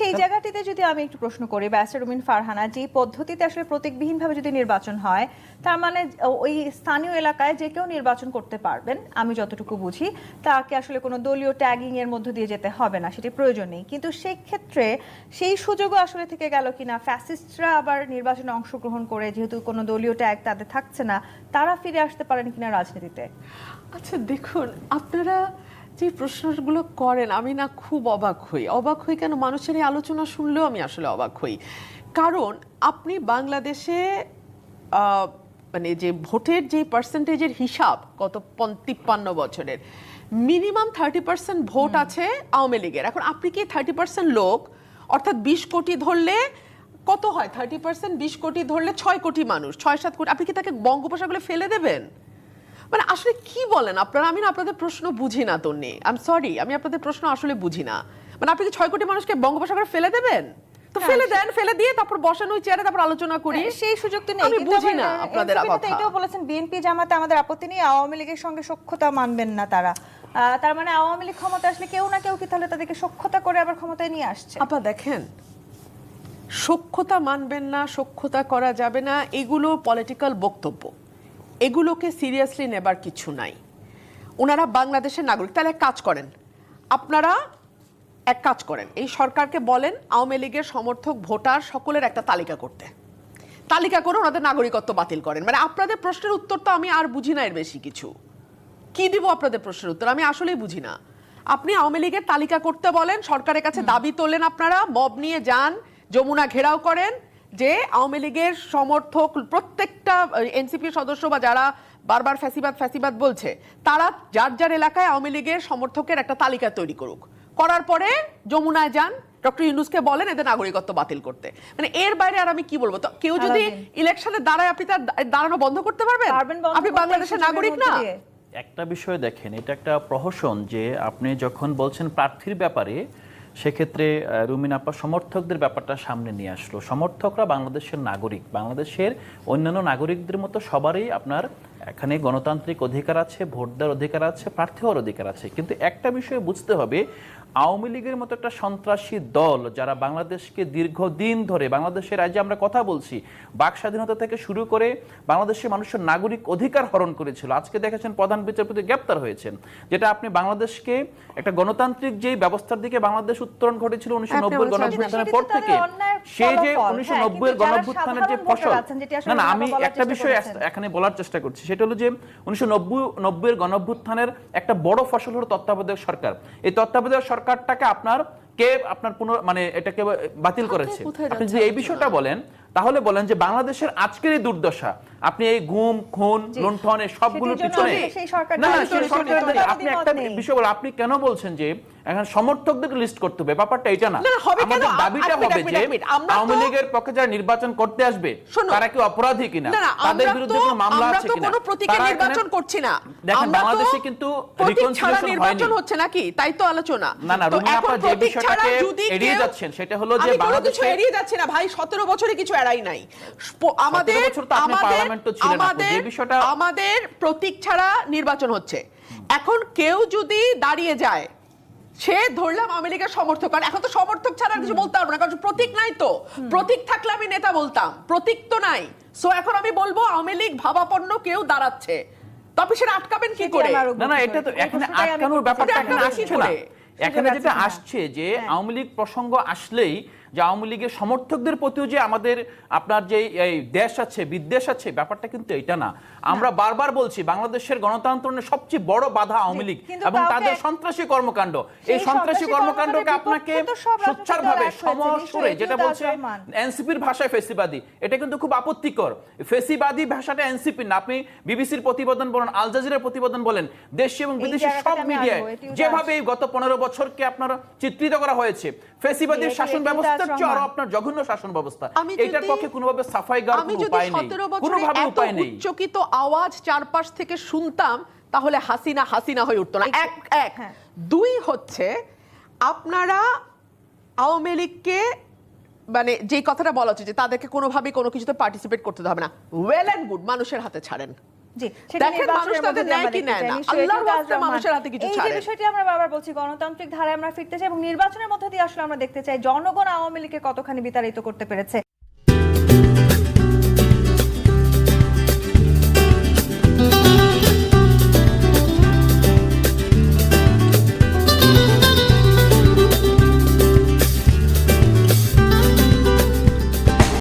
সেই জায়গাটিতে যদি আমি একটু প্রশ্ন করি, ব্যারিস্টার রুমিন ফারহানা, যে পদ্ধতিতে আসলে প্রতীকবিহীনভাবে যদি নির্বাচন হয়, তার মানে ওই স্থানীয় এলাকায় যে কেউ নির্বাচন করতে পারবেন, আমি যতটুকু বুঝি, তাকে আসলে কোনো দলীয় ট্যাগিং এর মধ্য দিয়ে যেতে হবে না, সেটি প্রয়োজন নেই। কিন্তু সেই ক্ষেত্রে সেই সুযোগও আসলে থেকে গেল কিনা ফ্যাসিস্টরা আবার নির্বাচনে অংশগ্রহণ করে, যেহেতু কোনো দলীয় ট্যাগ তাদের থাকছে না, তারা ফিরে আসতে পারেন কিনা রাজনীতিতে? আচ্ছা দেখুন, আপনারা যে প্রশ্নগুলো করেন আমি না খুব অবাক হই। অবাক হই কেন? মানুষের এই আলোচনা শুনলেও আমি আসলে অবাক হই। কারণ আপনি বাংলাদেশে মানে যে ভোটের যে পার্সেন্টেজের হিসাব গত তিপ্পান্ন বছরের মিনিমাম থার্টি পার্সেন্ট ভোট আছে আওয়ামী লীগের। এখন আপনি কি থার্টি পার্সেন্ট লোক অর্থাৎ বিশ কোটি ধরলে কত হয়? থার্টি পার্সেন্ট বিশ কোটি ধরলে ছয় কোটি মানুষ ছয় সাত কোটি আপনি কি তাকে বঙ্গোপসাগরে ফেলে দেবেন? মানে আসলে কি বলেন? আপনারা আমি না আপনাদের প্রশ্ন বুঝি না তন্নি। আই এম সরি আমি আপনাদের প্রশ্ন আসলে বুঝি না। মানে আপনি কি ছয় কোটি মানুষকে বঙ্গোপসাগরে ফেলে দেবেন? তো ফেলে দেন ফেলে দিয়ে তারপর বসান ওই চেয়ারে তারপর আলোচনা করি। সেই সুযোগ তো নেই। আমি বুঝি না আপনাদের কথা। এটাও বলেছেন বিএনপি জামাতে আমাদের আপত্তি নেই আওয়ামী লীগের সঙ্গে সখ্যতা মানবেন না তারা। আহ, তার মানে আওয়ামী লীগ ক্ষমতা আসলে কেউ না কেউ কি তাহলে তাদেরকে সখ্যতা করে আবার ক্ষমতায় নিয়ে আসছে? আপা দেখেন সক্ষতা মানবেন না সক্ষতা করা যাবে না এগুলো পলিটিক্যাল বক্তব্য। এগুলোকে সিরিয়াসলি নেবার কিছু নাই। ওনারা বাংলাদেশের নাগরিক। তাহলে এক কাজ করেন। আপনারা এক কাজ করেন। এই সরকারকে বলেন আওয়ামী লীগের সমর্থক ভোটার সকলের একটা তালিকা করতে। তালিকা করে ওনাদের নাগরিকত্ব বাতিল করেন। মানে আপনাদের প্রশ্নের উত্তর তো আমি আর বুঝি না এর বেশি কিছু। কি দিব আপনাদের প্রশ্নের উত্তর? আমি আসলেই বুঝি না। আপনি আওয়ামী লীগের তালিকা করতে বলেন সরকারের কাছে দাবি তোলেন আপনারা মব নিয়ে যান যমুনা ঘেরাও করেন যে আওয়ামী লীগের সমর্থক প্রত্যেকটা এনসিপি সদস্য বা যারা বারবার ফ্যাসিবাদ ফ্যাসিবাদ বলছে তারা যার যার এলাকায় আওয়ামী লীগের সমর্থকের একটা তালিকা তৈরি করুক। করার পরে যমুনায় যান ডক্টর ইউনুসকে বলেন এদের নাগরিকত্ব বাতিল করতে। মানে এর বাইরে আর আমি কি বলব? তো কেউ যদি। ইলেকশনে দাঁড়ায় আপনি তার দাঁড়ানো বন্ধ করতে পারবেন? পারবেন আপনি বাংলাদেশের নাগরিক না। একটা বিষয় দেখেন এটা একটা প্রহসন যে আপনি যখন বলছেন প্রার্থীর ব্যাপারে সেক্ষেত্রে রুমিন আপা, সমর্থকদের ব্যাপারটা সামনে নিয়ে আসলো। সমর্থকরা বাংলাদেশের নাগরিক। বাংলাদেশের অন্যান্য নাগরিকদের মতো সবারই আপনার এখানে গণতান্ত্রিক অধিকার আছে ভোট দেওয়ার অধিকার আছে প্রার্থী হওয়ার অধিকার আছে। কিন্তু একটা বিষয়ে বুঝতে হবে আওয়ামী লীগের মতো একটা সন্ত্রাসী দল যারা বাংলাদেশকে দীর্ঘদিন ধরে বাংলাদেশের রাজ্যে আমরা কথা বলছি বাক স্বাধীনতা থেকে শুরু করে বাংলাদেশের মানুষের নাগরিক অধিকার হরণ করেছিল। আজকে দেখেছেন প্রধান বিচারপতি গ্রেপ্তার হয়েছেন যেটা আপনি বাংলাদেশকে একটা গণতান্ত্রিক যে ব্যবস্থার দিকে বাংলাদেশ উত্তরণ ঘটেছিল উনিশশো নব্বই গণঅভ্যুত্থানের পর থেকে অন্যায়ের সে যে উনিশশো হ্যাঁ, নব্বই গণঅভ্যুত্থানের যে ফসল না না আমি একটা বিষয় এখানে বলার চেষ্টা করছি সেটা হলো যে উনিশশো নব্বই নব্বইয়ের গণঅভ্যুত্থানের একটা বড় ফসল হলো তত্ত্বাবধায়ক সরকার। এই তত্ত্বাবধায়ক সরকারটাকে আপনার কে আপনার পুনর মানে এটাকে বাতিল করেছে আপনি যদি এই বিষয়টা বলেন তাহলে বলেন যে বাংলাদেশের আজকের এই দুর্দশা আপনি এই গুম খুন। লুণ্ঠন এই সবগুলোর পিছনে না। আপনি একটা বিষয় বলেন আপনি কেন বলছেন যে এখন সমর্থকদেরকে লিস্ট করতে হবে ব্যাপারটা এটা না? আমাদের দাবিটা হবে যে আওয়ামী লীগের পক্ষে যারা নির্বাচন করতে আসবে তারা কি অপরাধী কিনা? তাদের বিরুদ্ধে কোনো মামলা আমরা আছে তো কিনা? কোনো প্রতীকের নির্বাচন করছি না। দেখেন বাংলাদেশে কিন্তু প্রতীক reconciliation নির্বাচন হচ্ছে নাকি? তাই তো আলোচনা। না, না, এখন আপা যে বিষয়টাকে এড়িয়ে যাচ্ছেন, সেটা হলো যে বাংলাদেশে- এড়িয়ে যাচ্ছি না ভাই সতেরো বছরে কিছু এড়াই নাই। আমাদের আমাদের বিষয়টা- আমাদের প্রতীক ছাড়া নির্বাচন হচ্ছে। এখন কেউ যদি দাঁড়িয়ে যায় সে ধরলাম আওয়ামী লীগের সমর্থক। কারণ এখন তো সমর্থক ছাড়া কিছু বলতে পারব না কারণ প্রতীক নাই তো। প্রতীক থাকলে আমি নেতা বলতাম প্রতীক তো নাই। সো এখন আমি বলব আওয়ামী লীগ ভাবাপন্ন কেউ দাঁড়াচ্ছে। তবে সেটা আটকাবেন কি করে? না না এটা তো এখানে আমি আটকানোর ব্যাপারটা এখানে আসছে না। এখানে যেটা আসছে যে হ্যাঁ। আওয়ামী লীগ প্রসঙ্গ আসলেই যে আওয়ামী লীগের সমর্থকদের প্রতিও যে আমাদের আপনার যে এই দেশ আছে বিদ্বেষ আছে ব্যাপারটা কিন্তু এটা না। আমরা বারবার বলছি বাংলাদেশের গণতন্ত্রের সবচেয়ে বড় বাধা আওয়ামী লীগ এবং তাদের সন্ত্রাসী কর্মকাণ্ড। এই সন্ত্রাসী কর্মকাণ্ডকে আপনাকে সোচ্চারভাবে সমসুরে যেটা বলছে এনসিপির ভাষায় ফেসিবাদী। এটা কিন্তু খুব আপত্তিকর। ফেসিবাদী ভাষাটা এনসিপি না। আপনি বিবিসির প্রতিবেদন বলেন আল জাজিরার প্রতিবেদন বলেন দেশি এবং বিদেশি সব মিডিয়ায় যেভাবে এই গত পনেরো বছরকে আপনার চিত্রিত করা হয়েছে ফেসিবাদীর শাসন এটিও ব্যবস্থার আরও আপনার জঘন্য শাসন ব্যবস্থা। এটার পক্ষে কোনোভাবে সাফাই গাওয়ার কোনো উপায় নেই। কোনোভাবে উপায় নেই। উচ্চকিত আওয়াজ চারপাশ থেকে শুনতাম তাহলে হাসিনা হাসিনা হয়ে উঠতো না। এক এক। হ্যাঁ। দুই হচ্ছে আপনারা আওয়ামী লীগকে মানে যেই কথাটা বলা হচ্ছে যে তাদেরকে কোনোভাবে কোনো কিছুতে পার্টিসিপেট করতে হবে না। ওয়েল অ্যান্ড গুড মানুষের হাতে ছাড়েন। দেখেন মানুষ তাদের নেয় কি নেয় না। আল্লাহর ওয়াস্তে মানুষের হাতে কিছু এই বিষয়টি আমরা বারবার বলছি গণতান্ত্রিক ধারায় আমরা ফিরতে চাই এবং নির্বাচনের মধ্যে দিয়ে আসলে আমরা দেখতে চাই জনগণ আওয়ামী লীগকে কতখানি বিতাড়িত করতে পেরেছে।